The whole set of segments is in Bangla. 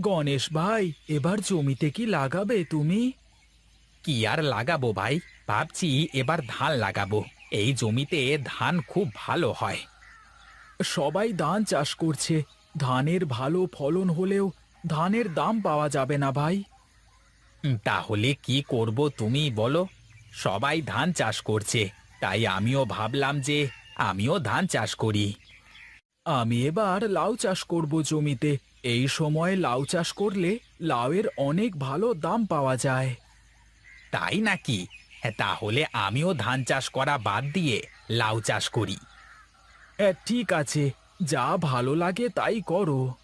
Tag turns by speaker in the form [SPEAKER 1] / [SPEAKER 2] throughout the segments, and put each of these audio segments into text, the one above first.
[SPEAKER 1] গণেশ ভাই এবার জমিতে কি লাগাবে তুমি?
[SPEAKER 2] কি আর লাগাবো ভাই? ভাবছি এবার ধান লাগাবো। এই জমিতে ধান খুব ভালো হয়।
[SPEAKER 1] সবাই ধান চাষ করছে। ধানের ভালো ফলন হলেও ধানের দাম পাওয়া যাবে না ভাই।
[SPEAKER 2] তাহলে কি করব তুমি বলো? সবাই ধান চাষ করছে। তাই আমিও ভাবলাম যে আমিও ধান চাষ করি।
[SPEAKER 1] আমি এবার লাউ চাষ করব জমিতে। এই সময় লাউ চাষ করলে লাউয়ের অনেক ভালো দাম পাওয়া যায়।
[SPEAKER 2] তাই নাকি? হ্যাঁ, তাহলে আমিও ধান চাষ করা বাদ দিয়ে লাউ চাষ করি।
[SPEAKER 1] এ, ঠিক আছে। যা ভালো লাগে তাই করো।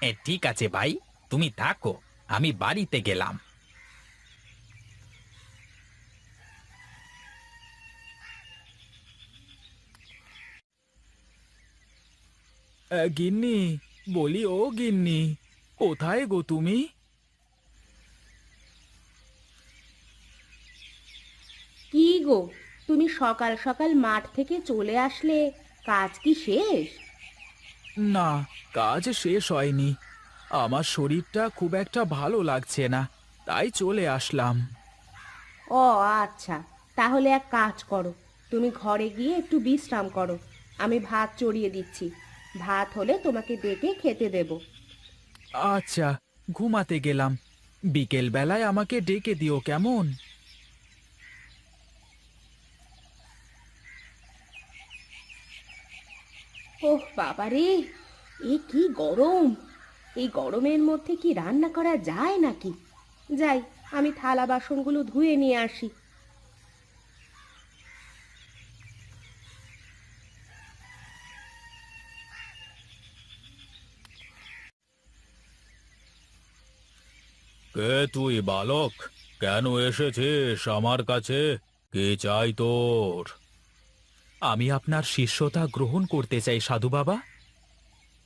[SPEAKER 2] এ, ঠিক আছে ভাই। তুমি থাকো। আমি বাড়িতে গেলাম।
[SPEAKER 1] গিন্নি বলি ও গিন্নি কোথায় গো তুমি?
[SPEAKER 3] কি গো তুমি সকাল সকাল মাঠ থেকে চলে আসলে কাজ কি শেষ?
[SPEAKER 1] না কাজ শেষ হয়নি। আমার শরীরটা খুব একটা ভালো লাগছে না তাই চলে আসলাম।
[SPEAKER 3] ও আচ্ছা তাহলে এক কাজ করো তুমি ঘরে গিয়ে একটু বিশ্রাম করো আমি ভাত চড়িয়ে দিচ্ছি। ভাত হলে তোমাকে ডেকে খেতে দেব।
[SPEAKER 1] আচ্ছা ঘুমাতে গেলাম। বিকেল বেলায় আমাকে ডেকে দিও কেমন?
[SPEAKER 3] ওহ বাবা রে এ কি গরম! এই গরমের মধ্যে কি রান্না করা যায় নাকি? যাই আমি থালা বাসনগুলো ধুয়ে নিয়ে আসি।
[SPEAKER 4] কে তুই বালক কেন এসেছিস আমার কাছে? কি চাই তোর?
[SPEAKER 1] আমি আপনার শিষ্যতা গ্রহণ করতে চাই সাধু বাবা।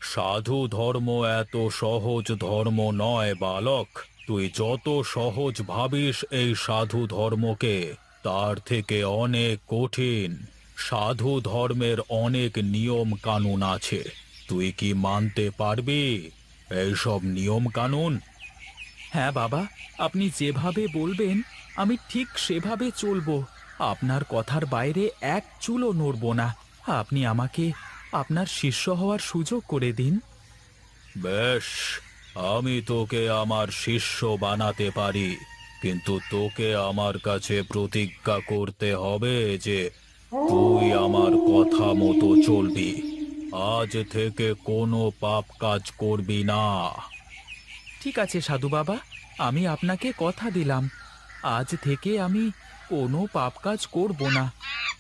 [SPEAKER 4] সাধু ধর্ম এত সহজ ধর্ম নয় বালক। তুই যত সহজ ভাবিস এই সাধু ধর্মকে তার থেকে অনেক কঠিন। সাধু ধর্মের অনেক নিয়ম কানুন আছে। তুই কি মানতে পারবি? এইসব নিয়ম কানুন
[SPEAKER 1] হ্যাঁ বাবা। আপনি যেভাবে বলবেন, আমি ঠিক সেভাবে চলবো। আপনার কথার বাইরে এক চুলও নড়ব না। আপনি আমাকে আপনার শিষ্য হওয়ার সুযোগ করে দিন।
[SPEAKER 4] বেশ, আমি তোকে আমার শিষ্য বানাতে পারি, কিন্তু তোকে আমার কাছে প্রতিজ্ঞা করতে হবে যে তুই আমার কথা মতো চলবি। আজ থেকে কোনো পাপ কাজ করবি না।
[SPEAKER 1] ঠিক আছে সাধু বাবা। আমি আপনাকে কথা দিলাম। আজ থেকে আমি কোনো পাপ কাজ করব না।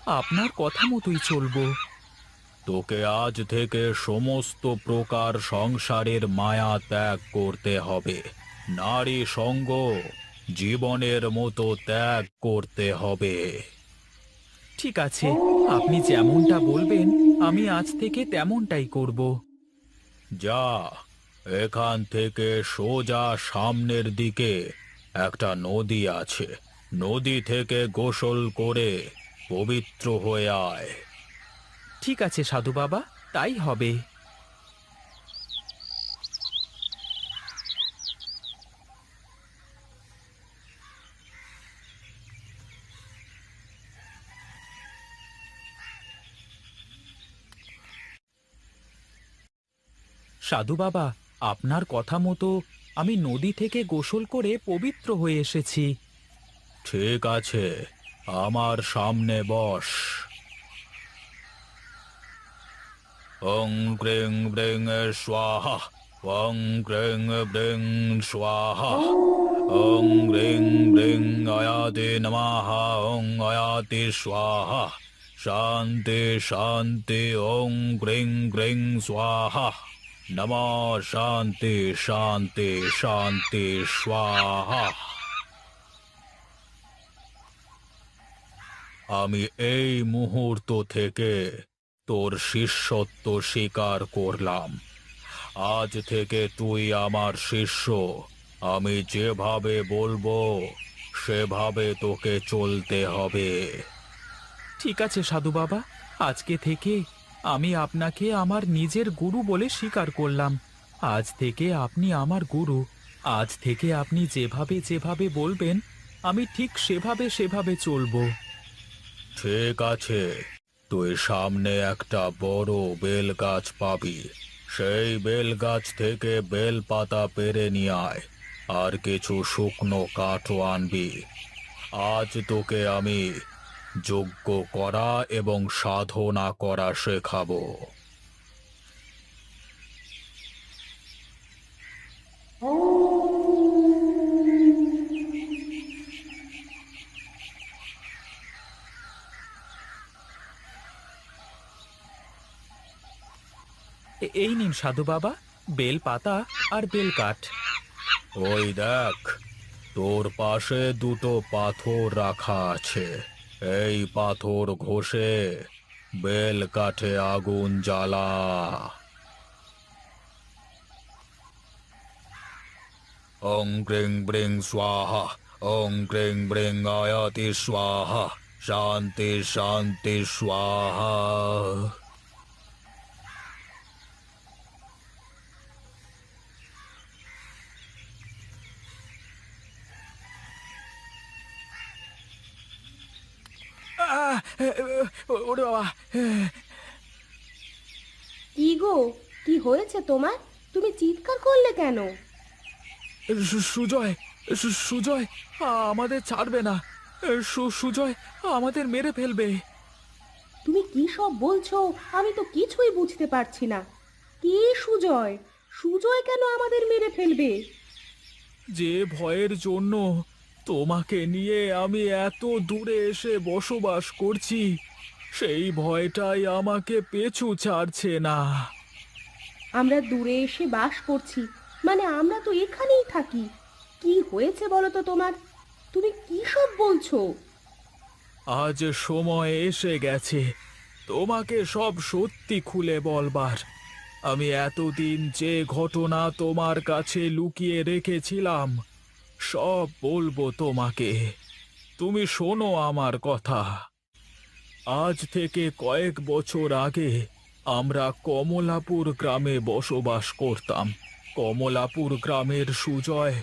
[SPEAKER 1] আপনার কথা মতোই চলবো।
[SPEAKER 4] তোকে আজ থেকে সমস্ত প্রকার সংসারের মায়া ত্যাগ করতে হবে। নারী সঙ্গ জীবনের মতো ত্যাগ করতে হবে।
[SPEAKER 1] ঠিক আছে আপনি যেমনটা বলবেন আমি আজ থেকে তেমনটাই করব।
[SPEAKER 4] যা এখান থেকে সোজা সামনের দিকে। একটা নদী আছে। নদী থেকে গোসল করে পবিত্র হয়ে আয়।
[SPEAKER 1] ঠিক আছে, সাধু বাবা, তাই হবে। সাধু বাবা আপনার কথা মতো আমি নদী থেকে গোসল করে পবিত্র হয়ে এসেছি।
[SPEAKER 4] ঠিক আছে, আমার সামনে বস। ওং ক্রিং ব্রিং স্বাহা, ওং ক্রিং ব্রিং স্বাহা, ওং রিং ব্রিং অয়াতি নমঃ ওং অয়াতি স্বাহা, শান্তি শান্তি, ওং ক্রিং গ্রিং স্বাহা। নম শান্তি শান্তি শান্তি, স্বাহা। আমি এই মুহূর্ত থেকে তোর শিষ্যত্ব স্বীকার করলাম। আজ থেকে তুই আমার শিষ্য। আমি যেভাবে বলব, সেভাবে তোকে চলতে হবে।
[SPEAKER 1] ঠিক আছে সাধু বাবা, আজকে থেকে আমি আপনাকে আমার নিজের গুরু বলে স্বীকার করলাম।
[SPEAKER 4] আজ থেকে আপনি আমার গুরু। আজ থেকে আপনি যেভাবে যেভাবে বলবেন, আমি ঠিক সেভাবে সেভাবে চলবো।
[SPEAKER 5] ঠিক আছে। তুই সামনে একটা বড় বেল গাছ পাবি। সেই বেল গাছ থেকে বেল পাতা পেরে নিয়ে আয়, আর কিছু শুকনো কাঠও আনবি। আজ তোকে আমি যজ্ঞ করা এবং সাধনা করা শেখাবো।
[SPEAKER 4] এই নিন সাধু বাবা বেল পাতা আর বেল কাঠ।
[SPEAKER 5] ওই দেখ তোর পাশে দুটো পাথর রাখা আছে। এই পাথর ঘষে বেল কাঠে আগুন জ্বালা। ওং গ্রিং ব্রিং স্বাহা, ওং গ্রিং ব্রিং আয়াতি স্বাহা, শান্তি শান্তি স্বাহা।
[SPEAKER 4] ওরে বাবা।
[SPEAKER 3] কি গো? কি হয়েছে তোমার? তুমি চিৎকার করলে কেন?
[SPEAKER 4] সুজয় সুজয় আমাদের ছাড়বে না। সুজয় আমাদের মেরে ফেলবে।
[SPEAKER 3] তুমি কি সব বলছো? আমি তো কিছুই বুঝতে পারছি না। কি সুজয়? সুজয় কেন আমাদের মেরে ফেলবে?
[SPEAKER 4] যে ভয়ের জন্য তোমাকে নিয়ে আমি এত দূরে এসে বসবাস করছি সেই ভয়টাই আমাকে পেছু ছাড়ছে না।
[SPEAKER 3] আমরা দূরে এসে বাস করছি মানে আমরা তো এখানেই থাকি। কি হয়েছে বলো তো তোমার? তুমি কি সব বলছো?
[SPEAKER 4] আজ সময় এসে গেছে তোমাকে সব সত্যি খুলে বলবার। আমি এতদিন যে ঘটনা তোমার কাছে লুকিয়ে রেখেছিলাম সব বলব তোমাকে। তুমি শোনো আমার কথা। আজ থেকে কয়েক বছর আগে আমরা কমলাপুর গ্রামে বসবাস করতাম। কমলাপুর গ্রামের সুজয়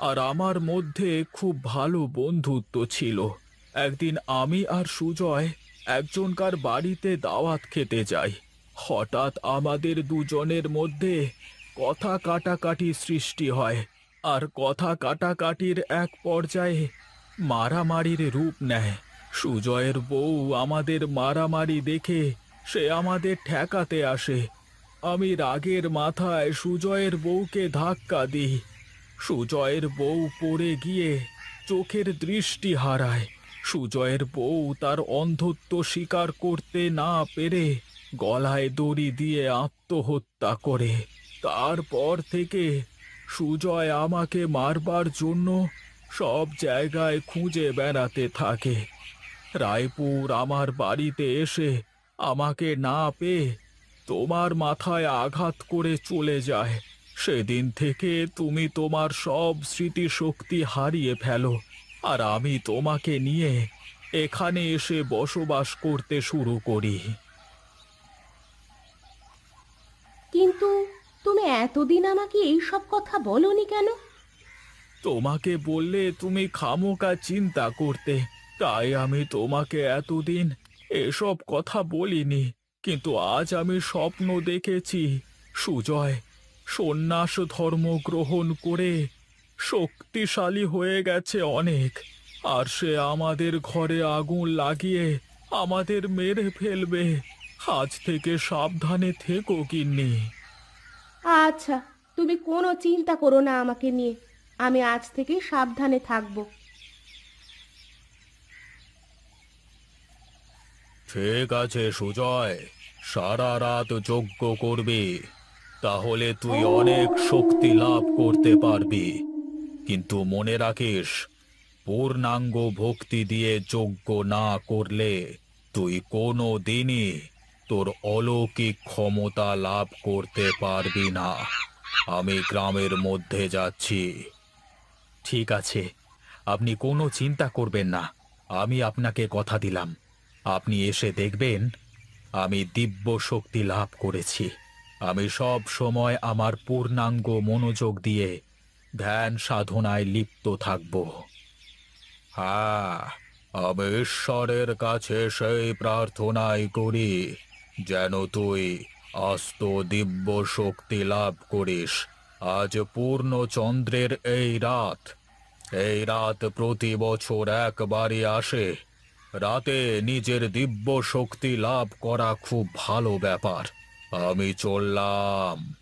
[SPEAKER 4] আর আমার মধ্যে খুব ভালো বন্ধুত্ব ছিল। একদিন আমি আর সুজয় একজনকার বাড়িতে দাওয়াত খেতে যাই। হঠাৎ আমাদের দুজনের মধ্যে কথা কাটাকাটি সৃষ্টি হয়। আর কথা কাটাকাটির এক পর্যায়ে মারামারির রূপ নেয়। সুজয়ের বউ আমাদের মারামারি দেখে সে আমাদের ঠেকাতে আসে। আমি রাগের মাথায় সুজয়ের বউকে ধাক্কা দিই। সুজয়ের বউ পড়ে গিয়ে চোখের দৃষ্টি হারায়। সুজয়ের বউ তার অন্ধত্ব স্বীকার করতে না পেরে গলায় দড়ি দিয়ে আত্মহত্যা করে। তারপর থেকে সুজয় আমাকে মারবার জন্য সব জায়গায় খুঁজে বেড়াতে থাকে। রায়পুর আমার বাড়িতে এসে আমাকে না পেয়ে তোমার মাথায় আঘাত করে চলে যায়। সেদিন থেকে তুমি তোমার সব স্মৃতিশক্তি হারিয়ে ফেলো আর আমি তোমাকে নিয়ে এখানে এসে বসবাস করতে শুরু করি।
[SPEAKER 3] কিন্তু তুমি এতদিন আমাকে এই সব কথা বলনি কেন?
[SPEAKER 4] তোমাকে বললে তুমি খামোকা চিন্তা করতে, তাই আমি তোমাকে এতদিন এসব কথা বলিনি, কিন্তু আজ আমি স্বপ্ন দেখেছি। সুজয়, সন্ন্যাস ধর্ম গ্রহণ করে শক্তিশালী হয়ে গেছে অনেক, আর সে আমাদের ঘরে আগুন লাগিয়ে আমাদের মেরে ফেলবে। আজ থেকে সাবধানে থেকো কিন্নি
[SPEAKER 3] আচ্ছা তুমি কোনো চিন্তা করো না আমাকে নিয়ে। আমি আজ থেকে সাবধানে থাকব।
[SPEAKER 5] ঠিক আছে সুজয়। সারা রাত যজ্ঞ করবি। তাহলে তুই অনেক শক্তি লাভ করতে পারবি। কিন্তু মনে রাখিস পূর্ণাঙ্গ ভক্তি দিয়ে যজ্ঞ না করলে তুই কোনো দিনই তোর অলৌকিক ক্ষমতা লাভ করতে পারবি না। আমি গ্রামের মধ্যে যাচ্ছি।
[SPEAKER 4] ঠিক আছে, আপনি কোনো চিন্তা করবেন না। আমি আপনাকে কথা দিলাম। আপনি এসে দেখবেন, আমি দিব্য শক্তি লাভ করেছি। আমি সব সময় আমার পূর্ণাঙ্গ মনোযোগ দিয়ে ধ্যান সাধনায় লিপ্ত থাকব। হ্যাঁ আমি ঈশ্বরের কাছে সেই প্রার্থনাই করি। যেন তুই আস্ত দিব্য শক্তি লাভ করিস। আজ পূর্ণ চন্দ্রের এই রাত এই রাত প্রতি বছর একবারই আসে। রাতে নিজের দিব্য শক্তি লাভ করা খুব ভালো ব্যাপার। আমি চললাম।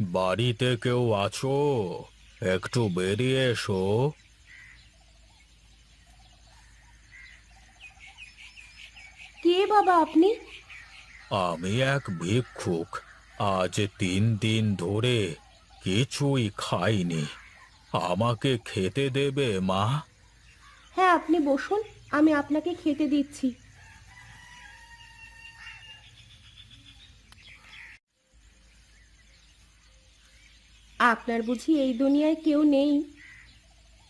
[SPEAKER 4] বাড়িতে কেউ আছো? একটু বেরিয়ে এসো।
[SPEAKER 3] কে বাবা আপনি?
[SPEAKER 4] আমি এক ভিক্ষুক। আজ তিন দিন ধরে কিছুই খাইনি। আমাকে খেতে দেবে মা?
[SPEAKER 3] হ্যাঁ আপনি বসুন আমি আপনাকে খেতে দিচ্ছি। আপনার বুঝি এই দুনিয়ায় কেউ নেই?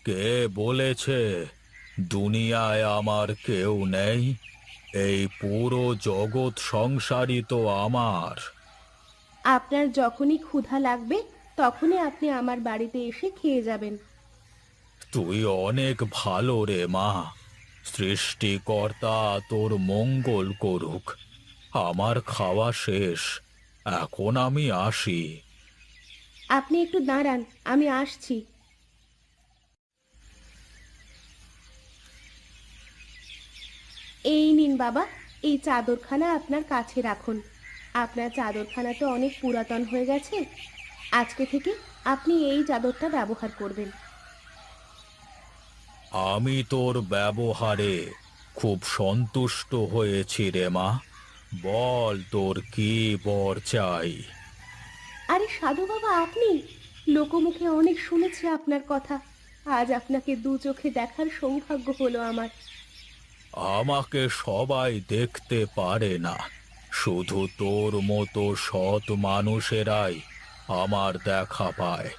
[SPEAKER 4] কে বলেছে দুনিয়ায় আমার কেউ নেই? এই পুরো জগৎ সংসারই তো আমার।
[SPEAKER 3] আপনার যখনই ক্ষুধা লাগবে তখনই আপনি আমার বাড়িতে এসে খেয়ে যাবেন।
[SPEAKER 4] তুই অনেক ভালো রে মা। সৃষ্টিকর্তা তোর মঙ্গল করুক। আমার খাওয়া শেষ এখন আমি আসি।
[SPEAKER 3] আপনি একটু দাঁড়ান, আমি আসছি। এই নিন বাবা, এই চাদরখানা আপনার কাছে রাখুন। আপনার চাদরখানা তো অনেক পুরাতন হয়ে গেছে। আজকে থেকে আপনি এই চাদরটা ব্যবহার করবেন।
[SPEAKER 4] আমি তোর ব্যবহারে খুব সন্তুষ্ট হয়েছি রে মা। বল তোর কি বর চাই।
[SPEAKER 3] আরে সাধু বাবা আপনি? লোকমুখে অনেক শুনেছি আপনার কথা। আজ আপনাকে দু চোখে দেখার সৌভাগ্য হলো আমার।
[SPEAKER 4] আমাকে সবাই দেখতে পারে না। শুধু তোর মতো সৎ মানুষেরাই আমার দেখা পায়।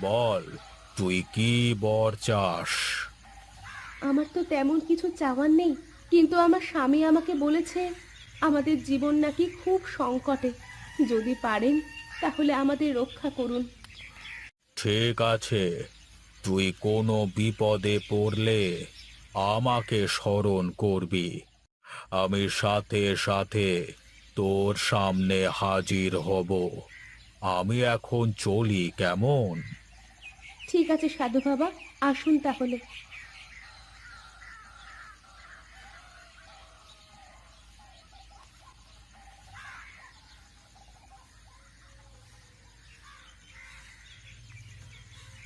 [SPEAKER 4] বল তুই কি বর চাস?
[SPEAKER 3] আমার তো তেমন কিছু চাওয়ার নেই কিন্তু আমার স্বামী আমাকে বলেছে আমাদের জীবন নাকি খুব সংকটে। যদি পারেন তাহলে আমাদের রক্ষা করুন।
[SPEAKER 4] ঠিক আছে তুই কোনো বিপদে পড়লে আমাকে স্মরণ করবি। আমি সাথে সাথে তোর সামনে হাজির হব। আমি এখন চলি কেমন?
[SPEAKER 3] ঠিক আছে সাধু বাবা আসুন তাহলে।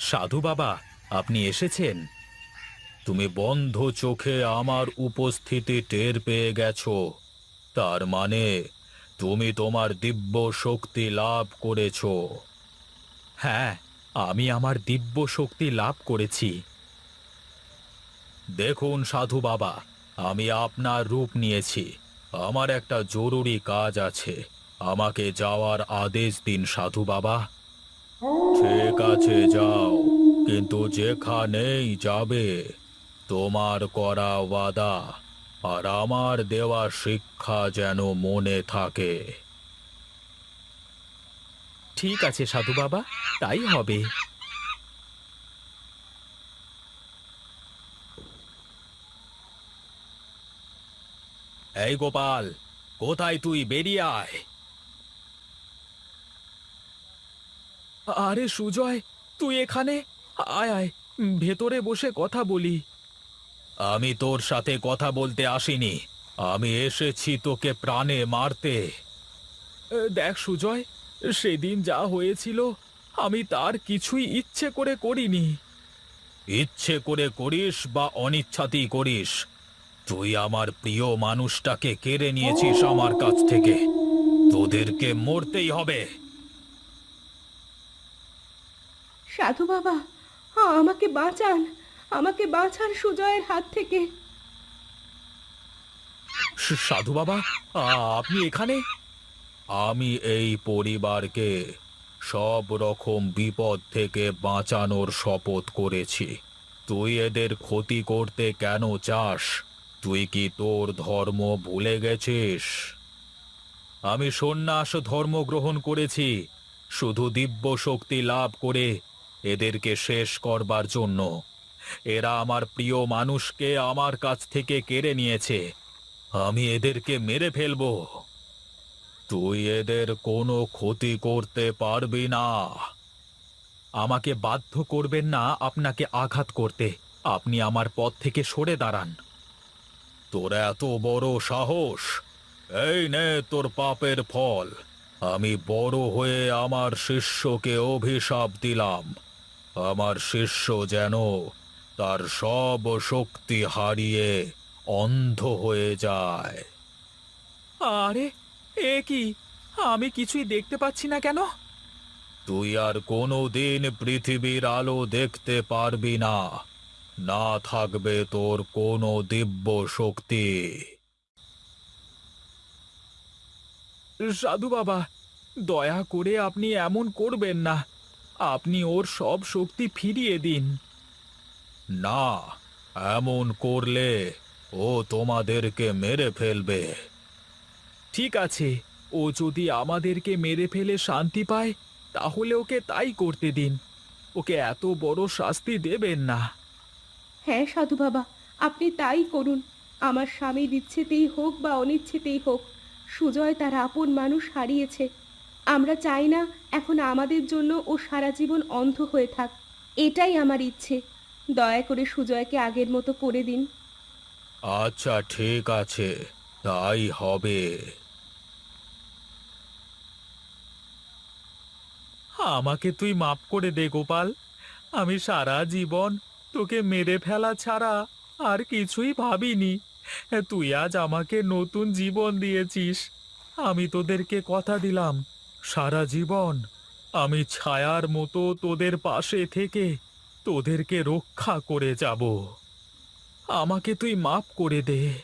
[SPEAKER 4] সাধু বাবা, আপনি এসেছেন? তুমি বন্ধ চোখে আমার উপস্থিতি টের পেয়ে গেছো। তার মানে তুমি তোমার দিব্য শক্তি লাভ করেছ।
[SPEAKER 1] হ্যাঁ আমি আমার দিব্য শক্তি লাভ করেছি।
[SPEAKER 4] দেখুন সাধু বাবা, আমি আপনার রূপ নিয়েছি। আমার একটা জরুরি কাজ আছে। আমাকে যাওয়ার আদেশ দিন সাধু বাবা। ঠিক আছে যাও। কিন্তু যেখানেই যাবে তোমার করা ওয়াদা আর আমার দেওয়া শিক্ষা যেন মনে থাকে।
[SPEAKER 1] ঠিক আছে সাধু বাবা তাই হবে।
[SPEAKER 4] এই গোপাল কোথায় তুই? বেরিয়ে আয়।
[SPEAKER 1] আরে সুজয় তুই এখানে? আয় আয় ভেতরে বসে কথা বলি।
[SPEAKER 4] আমি তোর সাথে কথা বলতে আসিনি। আমি এসেছি তোকে প্রাণে মারতে।
[SPEAKER 1] দেখ সুজয় সেদিন যা হয়েছিল আমি তার কিছুই ইচ্ছে করে করিনি।
[SPEAKER 4] ইচ্ছে করে করিস বা অনিচ্ছাতেই করিস তুই আমার প্রিয় মানুষটাকে কেড়ে নিয়েছিস আমার কাছ থেকে। তোদেরকে মরতেই হবে।
[SPEAKER 3] সাধু বাবা আমাকে বাঁচান আমাকে বাঁচান সুজয়ের হাত থেকে।
[SPEAKER 4] সাধু বাবা আপনি এখানে? আমি এই পরিবারকে সব রকম বিপদ থেকে বাঁচানোর শপথ করেছি।
[SPEAKER 6] তুই এদের ক্ষতি করতে কেন চাস? তুই কি তোর ধর্ম ভুলে গেছিস?
[SPEAKER 4] আমি সন্ন্যাস ধর্ম গ্রহণ করেছি। শুধু দিব্য শক্তি লাভ করে এদেরকে শেষ করবার জন্য। এরা আমার প্রিয় মানুষকে আমার কাছ থেকে কেড়ে নিয়েছে। আমি এদেরকে মেরে ফেলব।
[SPEAKER 6] তুই এদের কোনো ক্ষতি করতে পারবি না।
[SPEAKER 4] আমাকে বাধ্য করবেন না আপনাকে আঘাত করতে। আপনি আমার পথ থেকে সরে দাঁড়ান।
[SPEAKER 6] তোর এত বড় সাহস। এই নে তোর পাপের ফল। আমি বড় হয়ে আমার শিষ্যকে অভিশাপ দিলাম। আমার শিষ্য যেন তার সব শক্তি হারিয়ে অন্ধ হয়ে যায়।
[SPEAKER 4] আরে এ কি? আমি কিছুই দেখতে পাচ্ছি না কেন?
[SPEAKER 6] তুই আর কোনো দিন পৃথিবীর আলো দেখতে পারবি না। না থাকবে তোর কোনো দিব্য শক্তি।
[SPEAKER 4] সাধু বাবা দয়া করে আপনি এমন করবেন না। আপনি ওর সব শক্তি ফিরিয়ে দিন।
[SPEAKER 6] না, এমন করলে ও তোমাদেরকে মেরে ফেলবে।
[SPEAKER 4] ঠিক আছে, ও যদি আমাদেরকে মেরে ফেলে শান্তি পায়, তাহলে ওকে তাই করতে দিন। ওকে এত বড় শাস্তি দেবেন না।
[SPEAKER 3] হ্যাঁ সাধু বাবা, আপনি তাই করুন। আমার স্বামীর ইচ্ছেতেই হোক বা অনিচ্ছেতেই হোক, সুজয় তার আপন মানুষ হারিয়েছে। আমরা চাই না এখন আমাদের জন্য ও সারা জীবন অন্ধ হয়ে থাক। এটাই আমার ইচ্ছে। দয়া করে সুজয়কে আগের মতো করে দিন।
[SPEAKER 6] আচ্ছা ঠিক আছে। তাই হবে।
[SPEAKER 4] আমাকে তুই মাফ করে দে, গোপাল। আমি সারা জীবন তোকে মেরে ফেলা ছাড়া আর কিছুই ভাবিনি। তুই আজ আমাকে নতুন জীবন দিয়েছিস। আমি তোদেরকে কথা দিলাম। সারা জীবন আমি ছায়ার মতো তোদের পাশে থেকে তোদেরকে রক্ষা করে যাব। আমাকে তুই মাফ করে দে।